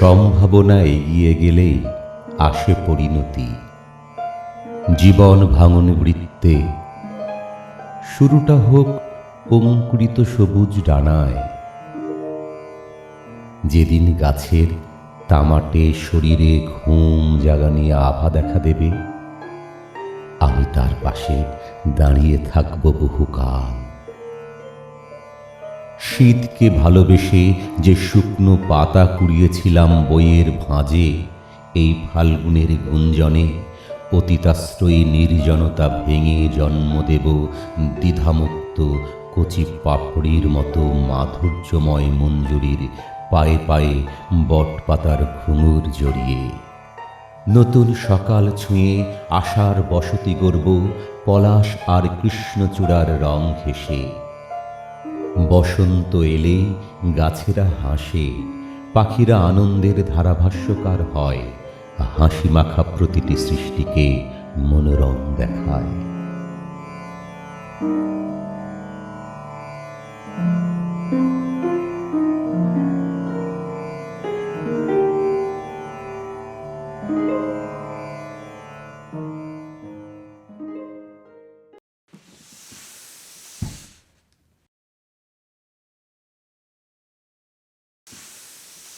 সম্ভাবনা এগিয়ে গেলেই আসে পরিণতি। জীবন ভাঙন বৃত্তে শুরুটা হোক অঙ্কুরিত সবুজ ডানায়। যেদিন গাছের তামাটে শরীরে ঘুম জাগানিয়া আভা দেখা দেবে পাশে দাঁড়িয়ে থাকব বহুকাল। শীতকে ভালোবেসে যে শুকনো পাতা কুড়িয়েছিলাম বইয়ের ভাঁজে, এই ফাল্গুনের গুঞ্জনে অতীতাশ্রয়ী নির্জনতা ভেঙে জন্ম দেব দ্বিধামুক্ত কচি পাপড়ির মতো মাধুর্যময় মঞ্জুরির পায়ে পায়ে বটপাতার ঘুঙুর জড়িয়ে। নতুন সকাল ছুঁয়ে আশার বসতি গর্ব পলাশ আর কৃষ্ণচূড়ার রং ঘেসে বসন্ত এলে গাছেরা হাসে, পাখিরা আনন্দের ধারাভাষ্যকার হয় হাসি মাখা প্রতিটি সৃষ্টিকে মনোরম দেখায়। thank you